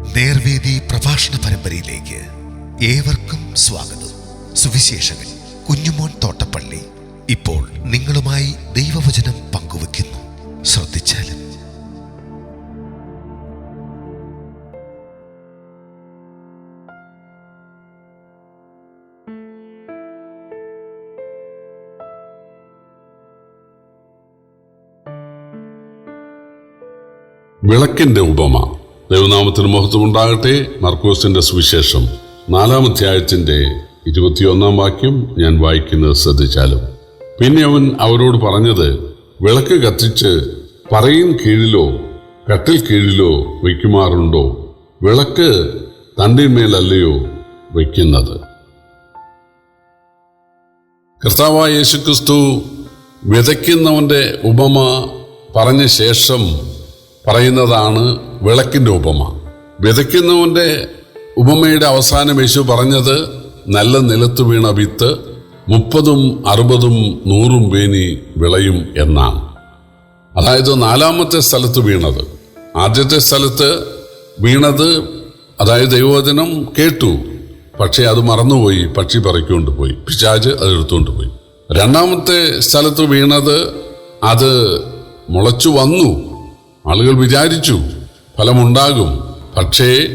നേർവേദി പ്രഭാഷണ പരമ്പരയിലേക്ക് ഏവർക്കും സ്വാഗതം. സുവിശേഷകൻ കുഞ്ഞുമോൻ തോട്ടപ്പള്ളി ഇപ്പോൾ നിങ്ങളുമായി ദൈവവചനം പങ്കുവെക്കുന്നു ശ്രദ്ധിച്ചാലും. വിളക്കിന്റെ ഉപമ. ദൈവനാമത്തിന് മഹത്വമുണ്ടാകട്ടെ. മർക്കോസിന്റെ സുവിശേഷം നാലാം അധ്യായത്തിന്റെ ഇരുപത്തിയൊന്നാം വാക്യം ഞാൻ വായിക്കുന്നത് ശ്രദ്ധിച്ചാലും. പിന്നെ അവൻ അവരോട് പറഞ്ഞത് വിളക്ക് കത്തിച്ച് പറയിൻ കീഴിലോ കട്ടിൽ കീഴിലോ വയ്ക്കുമാറുണ്ടോ? വിളക്ക് തണ്ടിന്മേലല്ലയോ വയ്ക്കുന്നത്? കർത്താവായ യേശുക്രിസ്തു വിതയ്ക്കുന്നവന്റെ ഉപമ പറഞ്ഞ ശേഷം പറയുന്നതാണ് വിളക്കിന്റെ ഉപമ. വിതയ്ക്കുന്നവന്റെ ഉപമയുടെ അവസാനം യേശു പറഞ്ഞത് നല്ല നിലത്ത് വീണ വിത്ത് മുപ്പതും അറുപതും നൂറും വേനി വിളയും എന്നാണ്. അതായത് നാലാമത്തെ സ്ഥലത്ത് വീണത്. ആദ്യത്തെ സ്ഥലത്ത് വീണത് അതായത് ദൈവവചനം കേട്ടു. പക്ഷേ അത് മറന്നുപോയി പക്ഷി പറിക്കൊണ്ട് പോയി പിശാജ് അത് എടുത്തുകൊണ്ട് പോയി. രണ്ടാമത്തെ സ്ഥലത്ത് വീണത് അത് മുളച്ചു വന്നു. ആളുകൾ വിചാരിച്ചു ഫലമുണ്ടാകും. പക്ഷേ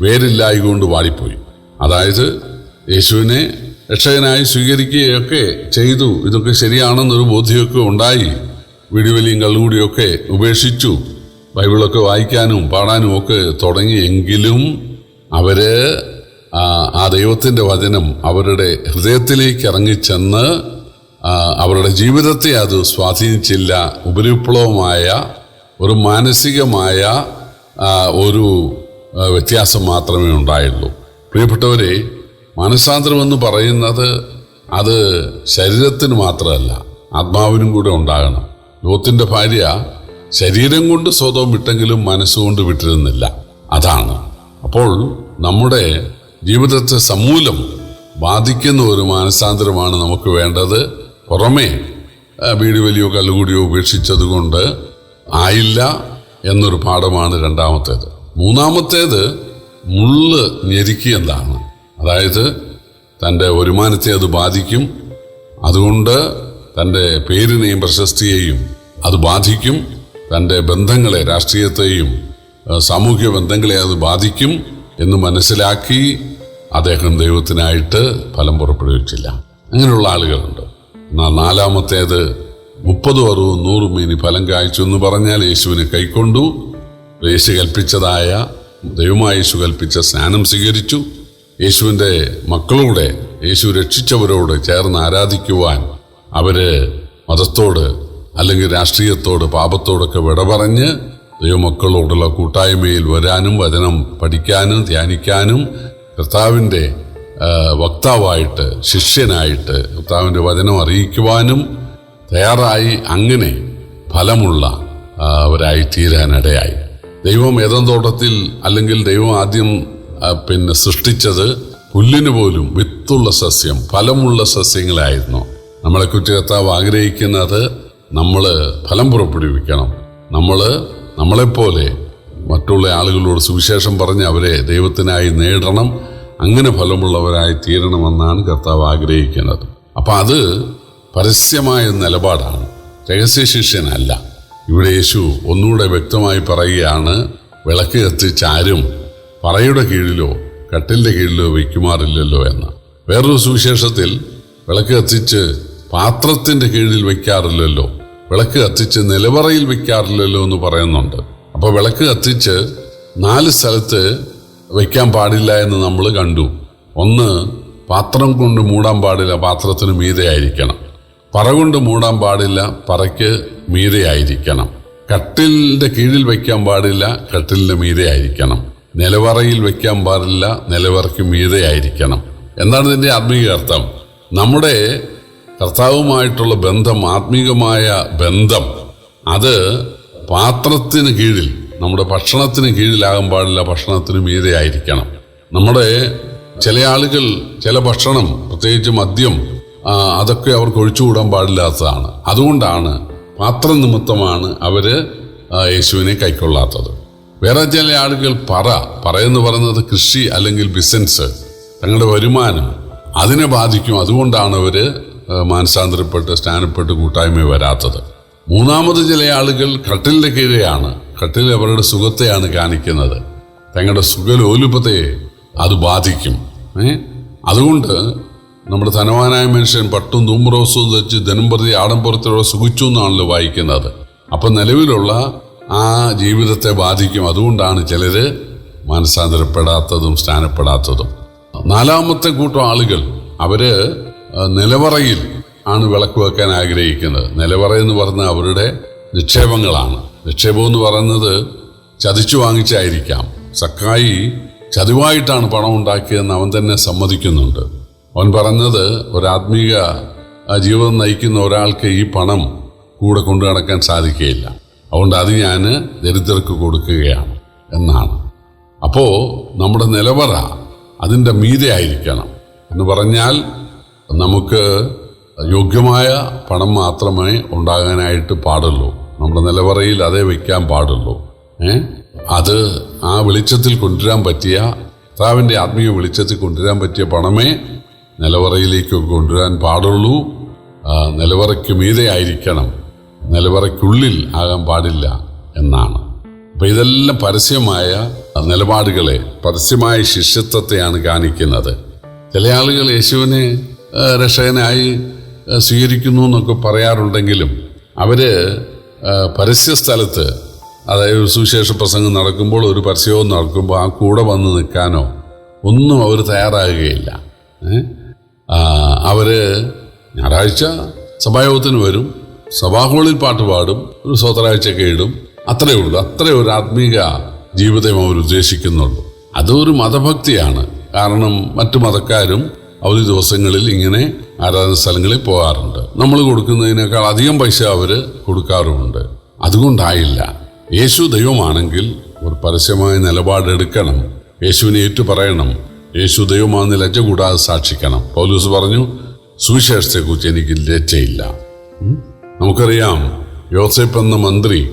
വേരില്ലായി കൊണ്ട് വാടിപ്പോയി. അതായത് യേശുവിനെ രക്ഷകനായി സ്വീകരിക്കുകയൊക്കെ ചെയ്തു. ഇതൊക്കെ ശരിയാണെന്നൊരു ബോധ്യമൊക്കെ ഉണ്ടായി. വിടിവലിയും കള്ളുകൂടിയൊക്കെ ഉപേക്ഷിച്ചു. ബൈബിളൊക്കെ വായിക്കാനും പാടാനും ഒക്കെ തുടങ്ങിയെങ്കിലും അവർ ആ, ദൈവത്തിന്റെ വചനം അവരുടെ ഹൃദയത്തിലേക്ക് ഇറങ്ങിച്ചെന്ന് അവരുടെ ജീവിതത്തെ അത് സ്വാധീനിച്ചില്ല. ഉപരിപ്ലവമായ ഒരു മാനസികമായ ഒരു വ്യത്യാസം മാത്രമേ ഉണ്ടായുള്ളൂ. പ്രിയപ്പെട്ടവരെ മനസാന്തരം എന്ന് പറയുന്നത് അത് ശരീരത്തിന് മാത്രമല്ല ആത്മാവിനും കൂടെ ഉണ്ടാകണം. ലോത്തിന്റെ ഭാര്യ ശരീരം കൊണ്ട് സ്വതവും വിട്ടെങ്കിലും മനസ്സുകൊണ്ട് വിട്ടിരുന്നില്ല. അതാണ്. അപ്പോൾ നമ്മുടെ ജീവിതത്തെ സമൂലം ബാധിക്കുന്ന ഒരു മാനസാന്തരമാണ് നമുക്ക് വേണ്ടത്. പുറമേ വീട് വലിയോ കല്ലുകൂടിയോ ഉപേക്ഷിച്ചതുകൊണ്ട് ആയില്ല. എന്നൊരു പാഠമാണ് രണ്ടാമത്തേത്. മൂന്നാമത്തേത് മുള്ള് എന്നാണ്. അതായത് തന്റെ വരുമാനത്തെ അത് ബാധിക്കും. അതുകൊണ്ട് തന്റെ പേരിനെയും പ്രശസ്തിയെയും അത് ബാധിക്കും. തന്റെ ബന്ധങ്ങളെ രാഷ്ട്രീയത്തെയും സാമൂഹ്യ ബന്ധങ്ങളെ അത് ബാധിക്കും എന്ന് മനസ്സിലാക്കി അദ്ദേഹം ദൈവത്തിനായിട്ട് ഫലം പുറപ്പെടുവിച്ചില്ല. അങ്ങനെയുള്ള ആളുകളുണ്ട്. എന്നാൽ നാലാമത്തേത് മുപ്പതും അറുപതും നൂറും മീനി ഫലം കായ്ച്ചു എന്ന് പറഞ്ഞാൽ യേശുവിനെ കൈക്കൊണ്ടു. യേശു കൽപ്പിച്ചതായ ദൈവമായ യേശു കൽപ്പിച്ച സ്നാനം സ്വീകരിച്ചു. യേശുവിന്റെ മക്കളോടെ യേശു രക്ഷിച്ചവരോട് ചേർന്ന് ആരാധിക്കുവാൻ അവർ മതത്തോട് അല്ലെങ്കിൽ രാഷ്ട്രീയത്തോട് പാപത്തോടൊക്കെ വിട പറഞ്ഞ് ദൈവമക്കളോടുള്ള കൂട്ടായ്മയിൽ വരാനും വചനം പഠിക്കാനും ധ്യാനിക്കാനും കർത്താവിന്റെ വക്താവായിട്ട് ശിഷ്യനായിട്ട് കർത്താവിന്റെ വചനം അറിയിക്കുവാനും തയ്യാറായി അങ്ങനെ ഫലമുള്ള അവരായി തീരാനിടയായി. ദൈവം ഏതം തോട്ടത്തിൽ അല്ലെങ്കിൽ ദൈവം ആദ്യം പിന്നെ സൃഷ്ടിച്ചത് പുല്ലിന് പോലും വിത്തുള്ള സസ്യം ഫലമുള്ള സസ്യങ്ങളായിരുന്നു. നമ്മളെ കുറ്റകർത്താവ് കർത്താവ് ആഗ്രഹിക്കുന്നത് നമ്മൾ ഫലം പുറപ്പെടുവിക്കണം. നമ്മൾ നമ്മളെപ്പോലെ മറ്റുള്ള ആളുകളോട് സുവിശേഷം പറഞ്ഞ് അവരെ ദൈവത്തിനായി നേടണം അങ്ങനെ ഫലമുള്ളവരായി തീരണമെന്നാണ് കർത്താവ് ആഗ്രഹിക്കുന്നത്. അപ്പം അത് പരസ്യമായ നിലപാടാണ്. രഹസ്യ ശിഷ്യനല്ല ഇവിടെ യേശു ഒന്നുകൂടെ വ്യക്തമായി പറയുകയാണ് വിളക്ക് കത്തിച്ച് ആരും പറയുടെ കീഴിലോ കട്ടിലിന്റെ കീഴിലോ വയ്ക്കുമാറില്ലല്ലോ എന്ന്. വേറൊരു സുവിശേഷത്തിൽ വിളക്ക് കത്തിച്ച് പാത്രത്തിന്റെ കീഴിൽ വയ്ക്കാറില്ലല്ലോ. വിളക്ക് കത്തിച്ച് നിലവറയിൽ വയ്ക്കാറില്ലല്ലോ എന്ന് പറയുന്നുണ്ട്. അപ്പോൾ വിളക്ക് കത്തിച്ച് നാല് സ്ഥലത്ത് വയ്ക്കാൻ പാടില്ല എന്ന് നമ്മൾ കണ്ടു. ഒന്ന് പാത്രം കൊണ്ട് മൂടാൻ പാടില്ല പാത്രത്തിന് മീതെ ആയിരിക്കണം. പറ കൊണ്ട് മൂടാൻ പാടില്ല പറയ്ക്ക് മീതെ ആയിരിക്കണം കട്ടിലിന്റെ കീഴിൽ വയ്ക്കാൻ പാടില്ല കട്ടിലിന്റെ മീതെ ആയിരിക്കണം നിലവറയിൽ വയ്ക്കാൻ പാടില്ല നിലവറയ്ക്ക് മീതെ ആയിരിക്കണം എന്താണ് ഇതിന്റെ ആത്മീയ അർത്ഥം? നമ്മുടെ കർത്താവുമായിട്ടുള്ള ബന്ധം ആത്മീകമായ ബന്ധം അത് പാത്രത്തിന് കീഴിൽ നമ്മുടെ ഭക്ഷണത്തിന് കീഴിലാകാൻ പാടില്ല ഭക്ഷണത്തിന് മീതെ ആയിരിക്കണം നമ്മുടെ ചില ആളുകൾ ചില ഭക്ഷണം പ്രത്യേകിച്ച് മദ്യം അതൊക്കെ അവർക്ക് ഒഴിച്ചുകൂടാൻ പാടില്ലാത്തതാണ്. അതുകൊണ്ടാണ് പാത്ര നിമിത്തമാണ് അവർ യേശുവിനെ കൈക്കൊള്ളാത്തത്. വേറെ ചില ആളുകൾ പറ പറയെന്ന് പറയുന്നത് കൃഷി അല്ലെങ്കിൽ ബിസിനസ് തങ്ങളുടെ വരുമാനം അതിനെ ബാധിക്കും. അതുകൊണ്ടാണ് അവർ മാനസാന്തരപ്പെട്ട് സ്നാനപ്പെട്ട് കൂട്ടായ്മ വരാത്തത്. മൂന്നാമത് ചില ആളുകൾ കട്ടിലിന്റെ കീഴെയാണ്. കട്ടിൽ അവരുടെ സുഖത്തെയാണ് കാണിക്കുന്നത്. തങ്ങളുടെ സുഖലോലുപതയെ അത് ബാധിക്കും. അതുകൊണ്ട് നമ്മുടെ ധനവാനായ മനുഷ്യൻ പട്ടും തൂമ്പറോസവും ധരിച്ച് ദിനംപ്രതി ആഡംബരത്തിലൂടെ സുഖിച്ചു എന്നാണല്ലോ വായിക്കുന്നത്. അപ്പം നിലവിലുള്ള ആ ജീവിതത്തെ ബാധിക്കും. അതുകൊണ്ടാണ് ചിലര് മാനസാന്തരപ്പെടാത്തതും സ്നാനപ്പെടാത്തതും. നാലാമത്തെ കൂട്ടം ആളുകൾ അവർ ആ, നിലവറയിൽ ആണ് വിളക്ക് വെക്കാൻ ആഗ്രഹിക്കുന്നത്. നിലവറ എന്ന് പറഞ്ഞ അവരുടെ നിക്ഷേപങ്ങളാണ്. നിക്ഷേപം എന്ന് പറയുന്നത് ചതിച്ചു വാങ്ങിച്ചായിരിക്കാം. സക്കായി ചതിവായിട്ടാണ് പണം ഉണ്ടാക്കിയതെന്ന് അവൻ തന്നെ സമ്മതിക്കുന്നുണ്ട്. അവൻ പറഞ്ഞത് ഒരാത്മീക ജീവിതം നയിക്കുന്ന ഒരാൾക്ക് ഈ പണം കൂടെ കൊണ്ടു നടക്കാൻ സാധിക്കുകയില്ല. അതുകൊണ്ട് അത് ഞാൻ ദരിദ്രർക്ക് കൊടുക്കുകയാണ് എന്നാണ്. അപ്പോൾ നമ്മുടെ നിലവറ അതിന്റെ മീതെ ആയിരിക്കണം എന്ന് പറഞ്ഞാൽ നമുക്ക് യോഗ്യമായ പണം മാത്രമേ ഉണ്ടാകാനായിട്ട് പാടുള്ളൂ. നമ്മുടെ നിലവറയിൽ അതേ വയ്ക്കാൻ പാടുള്ളൂ. ഏ? അത് ആ വെളിച്ചത്തിൽ കൊണ്ടുവരാൻ പറ്റിയ കർത്താവിന്റെ ആത്മീയ വെളിച്ചത്തിൽ കൊണ്ടുവരാൻ പറ്റിയ പണമേ നിലവറയിലേക്ക് കൊണ്ടുവരാൻ പാടുള്ളൂ. നിലവറയ്ക്ക് മീതെ ആയിരിക്കണം. നിലവറയ്ക്കുള്ളിൽ ആകാൻ പാടില്ല എന്നാണ്. അപ്പം ഇതെല്ലാം പരസ്യമായ നിലപാടുകളെ പരസ്യമായ ശിഷ്യത്വത്തെയാണ് കാണിക്കുന്നത്. ചില ആളുകൾ യേശുവിനെ രക്ഷകനായി സ്വീകരിക്കുന്നു എന്നൊക്കെ പറയാറുണ്ടെങ്കിലും അവർ പരസ്യ സ്ഥലത്ത് അതായത് സുവിശേഷ പ്രസംഗം നടക്കുമ്പോൾ ഒരു പരസ്യവും നടക്കുമ്പോൾ ആ കൂടെ വന്ന് നിൽക്കാനോ ഒന്നും അവർ തയ്യാറാകുകയില്ല. ഏ? ആ, അവർ ഞായറാഴ്ച സഭായോഗത്തിന് വരും. സഭാഹോളിൽ പാട്ട് പാടും. ഒരു സ്വതരാഴ്ചയൊക്കെ ഇടും. അത്രയേ ഉള്ളൂ. അത്രേ ഒരു ആത്മീക ജീവിതം അവർ ഉദ്ദേശിക്കുന്നുള്ളൂ. അതൊരു മതഭക്തിയാണ്. കാരണം മറ്റു മതക്കാരും അവധി ദിവസങ്ങളിൽ ഇങ്ങനെ ആരാധന സ്ഥലങ്ങളിൽ പോകാറുണ്ട്. നമ്മൾ കൊടുക്കുന്നതിനേക്കാൾ അധികം പൈസ അവർ കൊടുക്കാറുമുണ്ട്. അതുകൊണ്ടായില്ല. യേശു ദൈവമാണെങ്കിൽ ഒരു പരസ്യമായ നിലപാടെടുക്കണം. യേശുവിനെ ഏറ്റു പറയണം യേശു ദൈവമാണെന്ന് ലജ്ജ കൂടാതെ സാക്ഷിക്കണം. പൗലൂസ് പറഞ്ഞു സുവിശേഷത്തെക്കുറിച്ച് എനിക്ക് ലജ്ജയില്ല? നമുക്കറിയാം യോസെപ്പ് എന്ന മന്ത്രി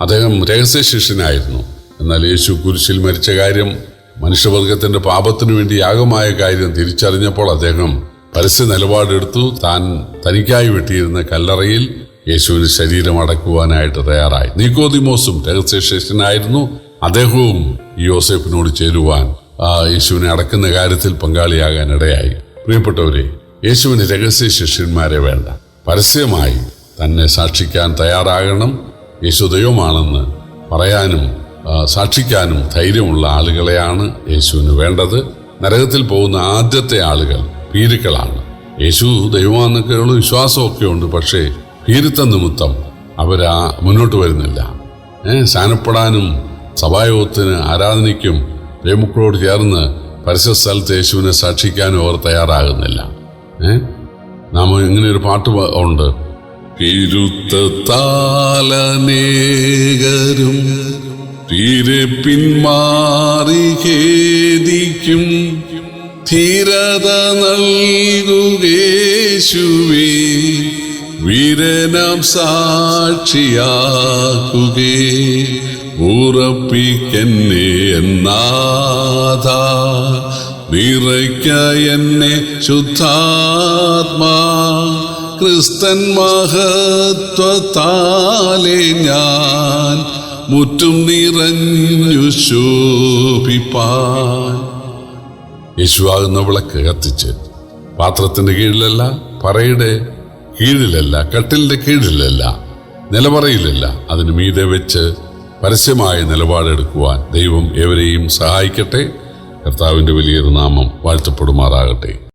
അദ്ദേഹം രഹസ്യ ശിഷ്യനായിരുന്നു. എന്നാൽ യേശു കുരിശിൽ മരിച്ച കാര്യം മനുഷ്യവർഗത്തിന്റെ പാപത്തിനു വേണ്ടി യാഗമായ കാര്യം തിരിച്ചറിഞ്ഞപ്പോൾ അദ്ദേഹം പരസ്യ നിലപാടെടുത്തു. താൻ തനിക്കായി വെട്ടിയിരുന്ന കല്ലറയിൽ യേശുവിന് ശരീരം അടക്കുവാനായിട്ട് തയ്യാറായി. നീക്കോദിമോസും രഹസ്യ ശിഷ്യനായിരുന്നു. അദ്ദേഹവും യോസെഫിനോട് ചേരുവാൻ യേശുവിനെ അടക്കുന്ന കാര്യത്തിൽ പങ്കാളിയാകാൻ ഇടയായി പ്രിയപ്പെട്ടവരെ യേശുവിന് രഹസ്യ ശിഷ്യന്മാരെ വേണ്ട. പരസ്യമായി തന്നെ സാക്ഷിക്കാൻ തയ്യാറാകണം. യേശു ദൈവമാണെന്ന് പറയാനും സാക്ഷിക്കാനും ധൈര്യമുള്ള ആളുകളെയാണ് യേശുവിന് വേണ്ടത്. നരകത്തിൽ പോകുന്ന ആദ്യത്തെ ആളുകൾ ഭീരുക്കളാണ്. യേശു ദൈവമാണെന്നൊക്കെയുള്ള വിശ്വാസമൊക്കെ ഉണ്ട് പക്ഷേ പീരുത്ത നിമിത്തം അവരാ മുന്നോട്ട് വരുന്നില്ല. ഏഹ് സ്നാനപ്പെടാനും സഭായോഗത്തിന് ആരാധനയ്ക്കും പ്രേമുക്കളോട് ചേർന്ന് പരസ്യ സ്ഥലത്ത് യേശുവിനെ സാക്ഷിക്കാനും അവർ തയ്യാറാകുന്നില്ല. ഏ? നാം ഇങ്ങനെ ഒരു പാട്ട് ഉണ്ട്. തിരുത്തത്താലനേകരും തീരെ പിന്മാറി ഖേദിക്കും ധീരത നൽകുകേശുവേ വീരനാം സാക്ഷിയാക്കുകേ ഉറപ്പിക്കെന്നെ എന്നാഥ. നിറയ്ക്ക എന്നെ ശുദ്ധാത്മാ. ക്രിസ്തൻ മഹത്വത്താലെ ഞാൻ മുറ്റും നിറഞ്ഞു ശോഭിപ്പാൻ. യേശുവാകുന്ന വിളക്ക് കത്തിച്ച് പാത്രത്തിന്റെ കീഴിലല്ല പറയുടെ കീഴിലല്ല കട്ടിലിന്റെ കീഴിലല്ല നിലപറയിലല്ല അതിന് മീതെ വെച്ച് പരസ്യമായ നിലപാടെടുക്കുവാൻ ദൈവം ഏവരെയും സഹായിക്കട്ടെ. കർത്താവിന്റെ വലിയൊരു നാമം വാഴ്ത്തപ്പെടുമാറാകട്ടെ.